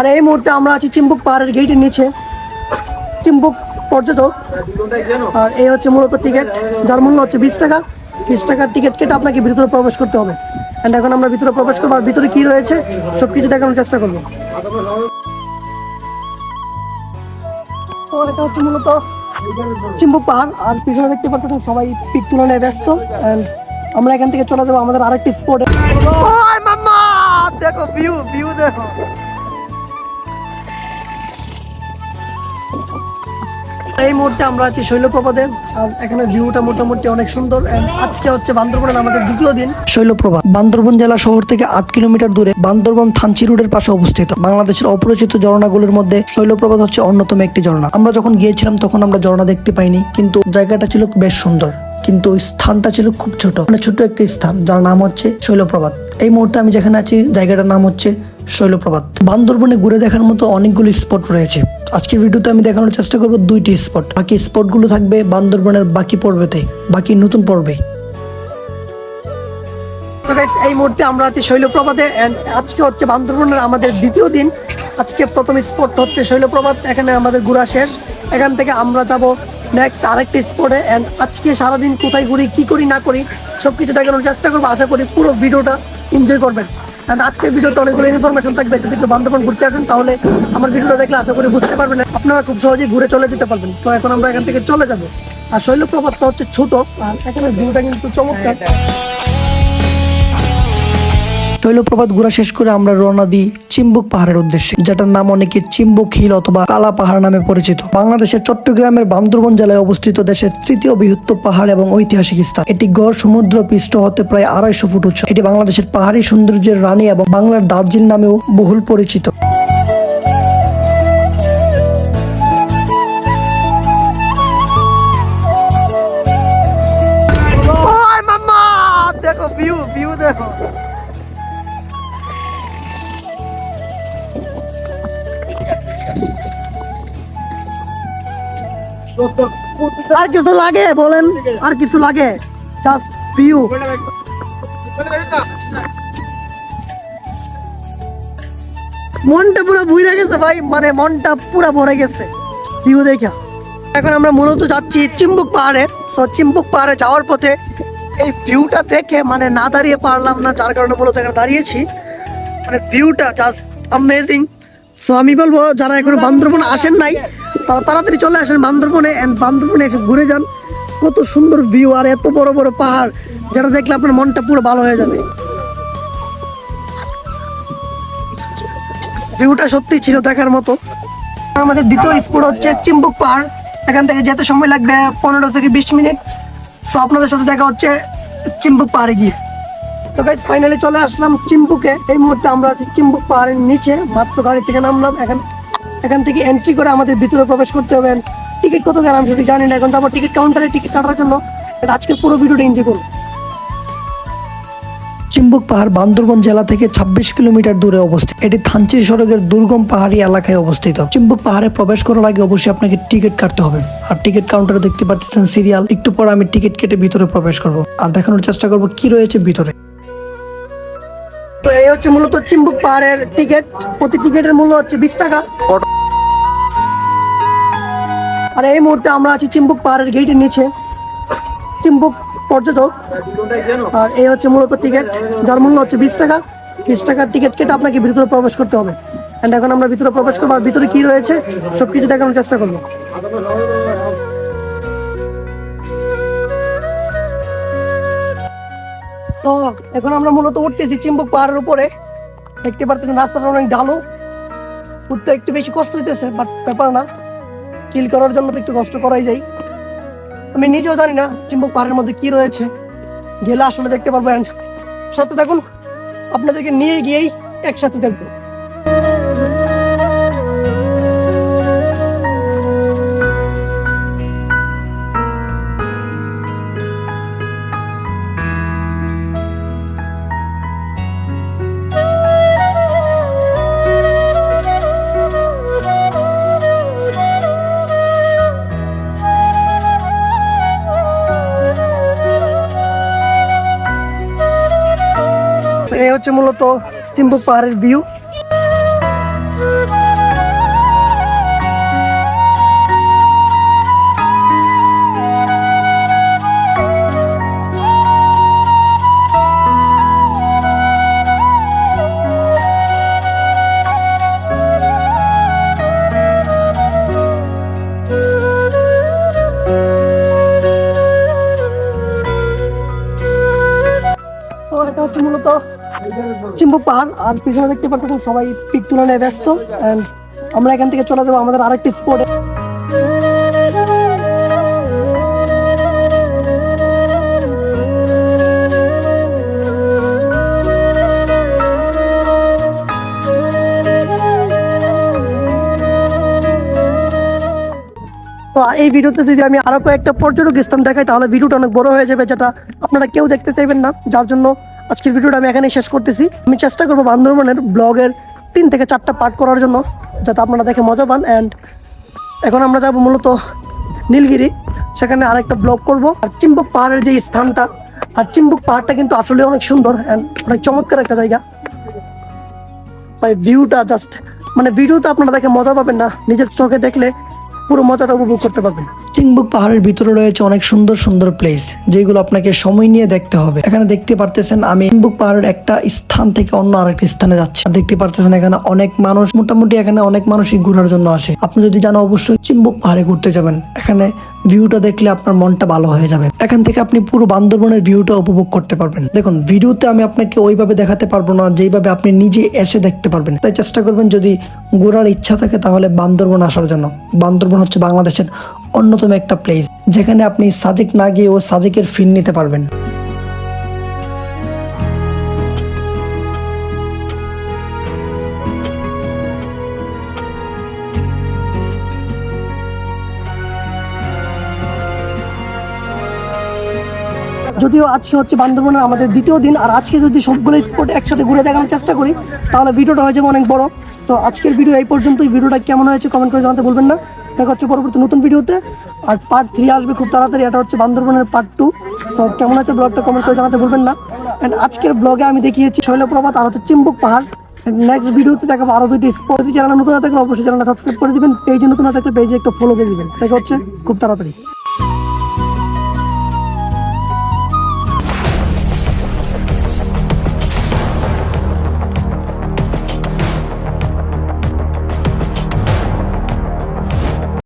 আর এই মুহূর্তে আমরা আছি চিম্বুক পাহাড়ের গেটের নিচে। চিম্বুক পর্যটক। আর এই হচ্ছে মূলত টিকিট যার মূল্য হচ্ছে বিশ টাকা। বিশ টাকার টিকিট কেটে আপনাকে ভিতরে প্রবেশ করতে হবে। অ্যান্ড এখন আমরা ভিতরে প্রবেশ করব আর ভিতরে কি রয়েছে সব কিছু দেখানোর চেষ্টা করব। এটা হচ্ছে মূলত চিম্বুক পাহাড়। আর পিছনে দেখতে পাচ্ছেন সবাই পিক তুলনায় ব্যস্ত। And আমরা এখান থেকে চলে যাব আমাদের আরেকটি স্পটে দেখো ভিউ ভিউ দেখো। এই মুহূর্তে আমরা আছি শৈলপ্রপাতে। আর এখানে ভিউটা মোটামুটি অনেক সুন্দর। আজকে হচ্ছে বান্দরবনের আমাদের দ্বিতীয় দিন। শৈলপ্রপাত, বান্দরবন জেলা শহর থেকে আট কিলোমিটার দূরে বান্দরবন থানচি রোডের পাশে অবস্থিত। বাংলাদেশের অপরিচিত ঝর্ণাগুলোর মধ্যে শৈলপ্রপাত হচ্ছে অন্যতম একটি ঝর্ণা। আমরা যখন গিয়েছিলাম তখন আমরা ঝর্ণা দেখতে পাইনি, কিন্তু জায়গাটা ছিল বেশ সুন্দর। কিন্তু ওই স্থানটা ছিল খুব ছোট। মানে ছোট একটি স্থান, যার নাম হচ্ছে শৈলপ্রপাত। এই মুহূর্তে আমি যেখানে আছি, জায়গাটার নাম হচ্ছে শৈলপ্রপাত। বান্দরবনে ঘুরে দেখার মতো অনেকগুলো স্পট রয়েছে। আজকের ভিডিওতে আমি দেখানোর চেষ্টা করব দুইটি স্পট। বাকি স্পটগুলো থাকবে বান্দরবনের বাকি পর্বেতে, বাকি নতুন পর্বে। এই মুহূর্তে আমরা আছি শৈলপ্রপাতে আজকে হচ্ছে বান্দরবনের আমাদের দ্বিতীয় দিন। আজকে প্রথম স্পট হচ্ছে শৈলপ্রপাত, এখানে আমাদের ঘোরা শেষ। এখান থেকে আমরা যাব নেক্সট আরেকটি স্পটে অ্যান্ড আজকে সারাদিন কোথায় ঘুরি, কি করি, না করি সব কিছু দেখানোর চেষ্টা করব। আশা করি পুরো ভিডিওটা এনজয় করবেন। অ্যান্ড আজকের ভিডিওতে অনেকগুলো ইনফরমেশন থাকবে, যদি একটু বান্ধবন ঘুরতে আসেন, তাহলে আমার ভিডিওটা দেখলে আশা করি বুঝতে পারবেন। আপনারা খুব সহজেই ঘুরে চলে যেতে পারবেন। সো এখন আমরা এখান থেকে চলে যাব। আর শৈলপ্রপাতটা হচ্ছে ছোট, আর এখানে ভিউটা কিন্তু চমৎকার। শৈলপ্রপাত ঘোরা শেষ করে আমরা রওনা দিই চিম্বুক পাহাড়ের উদ্দেশ্যে, যেটার নাম অনেকে চিম্বুক হিল অথবা কালা পাহাড় নামে পরিচিত। বাংলাদেশের চট্টগ্রামের বান্দরবন জেলায় অবস্থিত দেশের তৃতীয় বৃহত্তম পাহাড় এবং ঐতিহাসিক স্থান। এটি গড় সমুদ্র পৃষ্ঠ হতে প্রায় আড়াইশো ফুট উচ্চ। এটি বাংলাদেশের পাহাড়ি সৌন্দর্যের রানী এবং বাংলার দার্জিলিং নামেও বহুল পরিচিত। আর কিছু লাগে, বলেন। আর কিছু লাগে? জাস্ট ভিউ মনটা পুরো ভুইরা গেছে ভাই মানে মনটা পুরো ভরে গেছে। ভিউ দেখা। এখন আমরা মূলত যাচ্ছি চিম্বুক পাহাড়ে। সো চিম্বুক পাহাড়ে যাওয়ার পথে এই ভিউটা দেখে মানে না দাঁড়িয়ে পারলাম না, যার কারণে মূলত এখানে দাঁড়িয়েছি। মানে ভিউটা জাস্ট অ্যামেজিং সো আমি বলব, যারা এখনও বান্দরবনে আসেন নাই তাড়াতাড়ি চলে আসেন বান্দরবনে অ্যান্ড বান্দরবনে এসে ঘুরে যান। কত সুন্দর ভিউ আর এত বড় বড় পাহাড়, যেটা দেখলে আপনার মনটা পুরো ভালো হয়ে যাবে। ভিউটা সত্যি ছিল দেখার মতো। আমাদের দ্বিতীয় স্পট হচ্ছে চিম্বুক পাহাড়। এখান থেকে যেতে সময় লাগবে পনেরো থেকে বিশ মিনিট। সো আপনাদের সাথে দেখা হচ্ছে চিম্বুক পাহাড়ে গিয়ে। তো গাইজ ফাইনালি চলে আসলাম চিম্বুকে। এই মুহূর্তে আমরা আছি চিম্বুক পাহাড়ের নিচে, মাত্র গাড়ি থেকে নামলাম। এখন এখান থেকে এন্ট্রি করে আমাদের ভিতরে প্রবেশ করতে হবে। টিকিট কত দেন আমি সেটা জানি না। এখন তো আমার টিকিট কাউন্টারে টিকিট কাটার জন্য। আজকের পুরো ভিডিওটা এনজয় করব চিম্বুক পাহাড় বান্দরবন জেলা থেকে ২৬ কিলোমিটার দূরে অবস্থিত। এটি থানচি সড়কের দুর্গম পাহাড়ি এলাকায় অবস্থিত। চিম্বুক পাহাড়ে প্রবেশ করার আগে অবশ্যই আপনাকে টিকিট কাটতে হবে। আর টিকিট কাউন্টারে দেখতে পাচ্ছেন সিরিয়াল একটু পর আমি টিকিট কেটে ভিতরে প্রবেশ করব। আর দেখানোর চেষ্টা করব কি রয়েছে ভিতরে। হচ্ছে মূলত চিম্বুক পাহাড়ের টিকিট। প্রতি টিকিটের মূল্য হচ্ছে বিশ টাকা। আর এই মুহূর্তে আমরা আছি চিম্বুক পাহাড়ের গেটের নিচে। চিম্বুক পর্যটক। আর এই হচ্ছে মূলত টিকিট, যার মূল্য হচ্ছে বিশ টাকা। বিশ টাকার টিকিট কেটে আপনাকে ভিতরে প্রবেশ করতে হবে। এখন আমরা ভিতরে প্রবেশ করব, আর ভিতরে কি রয়েছে সব কিছু দেখানোর চেষ্টা করব। So, এখন আমরা মূলত উঠতেছি চিম্বুক পাহাড়ের উপরে। দেখতে পারতেছি রাস্তাটা অনেক ঢালু উঠতে একটু বেশি কষ্ট হইতেছে বাট ব্যাপার না। চিল করার জন্য তো একটু কষ্ট করাই যায়। আমি নিজেও জানি না চিম্বুক পাহাড়ের মধ্যে কি রয়েছে। গেলে আসলে দেখতে পারব সাথে দেখুন আপনাদেরকে নিয়ে গিয়েই একসাথে দেখব। এই হচ্ছে মূলত চিম্বুক পাহাড়ের ভিউ। এটা হচ্ছে মূলত চিম্বুক পাহাড় আর পিছনে দেখতে পাচ্ছেন সবাই পিক তুলনায় ব্যস্ত। অ্যান্ড আমরা এখান থেকে চলে যাব আমাদের আরেকটি স্পটে এই ভিডিওতে যদি আমি আরও কয়েকটা পর্যটক স্থান দেখাই, তাহলে ভিডিওটা অনেক বড় হয়ে যাবে, যেটা আপনারা কেউ দেখতে চাইবেন না। যার জন্য আজকের ভিডিওটা আমি এখানে শেষ করতেছি। আমি চেষ্টা করব বান্দরবনের ব্লগের তিন থেকে চারটা পার্ট করার জন্য, যাতে আপনারা দেখে মজা পান। অ্যান্ড এখন আমরা যাব মূলত নীলগিরি। সেখানে আরেকটা ব্লগ করব। আর চিম্বুক পাহাড়ের যে স্থানটা, আর চিম্বুক পাহাড়টা কিন্তু আসলে অনেক সুন্দর অ্যান্ড অনেক চমৎকার একটা জায়গা। ভাই ভিউটা জাস্ট মানে ভিডিওতে আপনারা দেখে মজা পাবেন না, নিজের চোখে দেখলে পুরো মজাটা উপভোগ করতে পারবেন। চিংবুক পাহাড়ের ভিতরে রয়েছে অনেক সুন্দর সুন্দর প্লেস যেগুলো আপনাকে সময় নিয়ে দেখতে হবে। এখানে দেখতে পারতেছেন আমি চিংবুক পাহাড়ের একটা স্থান থেকে অন্য আরেকটা স্থানে যাচ্ছি। দেখতে পারতেছেন এখানে অনেক মানুষ, মোটামুটি এখানে অনেক মানুষই ঘোরার জন্য আসে। আপনি যদি জানো অবশ্যই চিম্বুক পাহাড়ে ঘুরতে যাবেন। এখানে ভিউটা দেখলে আপনার মনটা ভালো হয়ে যাবে। এখান থেকে আপনি পুরো বান্দরবনের ভিউটা উপভোগ করতে পারবেন। দেখুন, ভিডিওতে আমি আপনাকে ওইভাবে দেখাতে পারব না, যেইভাবে আপনি নিজে এসে দেখতে পারবেন। তাই চেষ্টা করবেন যদি ঘোরার ইচ্ছা থাকে তাহলে বান্দরবন আসার জন্য। বান্দরবন হচ্ছে বাংলাদেশের অন্যতম একটা প্লেস যেখানে আপনি সাজেক না গিয়েও সাজেকের ফিল নিতে পারবেন। যদিও আজকে হচ্ছে বান্দরবনের আমাদের দ্বিতীয় দিন, আর আজকে যদি সবগুলো স্পট একসাথে ঘুরে দেখানোর চেষ্টা করি, তাহলে ভিডিওটা হয়ে যাবে অনেক বড়। তো আজকের ভিডিও এই পর্যন্তই। ভিডিওটা কেমন হয়েছে কমেন্ট করে জানাতে বলবেন না। দেখা হচ্ছে পরবর্তী নতুন ভিডিওতে। আর পার্ট থ্রি আসবে খুব তাড়াতাড়ি, এটা হচ্ছে বান্দরবনের পার্ট টু সো কেমন আছে ব্লগটা কমেন্ট করে জানাতে ভুলবেন না। অ্যান্ড আজকের ব্লগে আমি দেখিয়েছি শৈলপ্রপাত আর হচ্ছে চিম্বুক পাহাড়। নেক্সট ভিডিওতে দেখাবো আরও দুইটি স্পোর্টস চ্যানেল নতুন না থাকলে অবশ্যই চ্যানেলটা সাবস্ক্রাইব করে দিবেন। পেজে নতুন না থাকলে পেজে একটা ফলো করে দিবেন। দেখা হচ্ছে খুব তাড়াতাড়ি।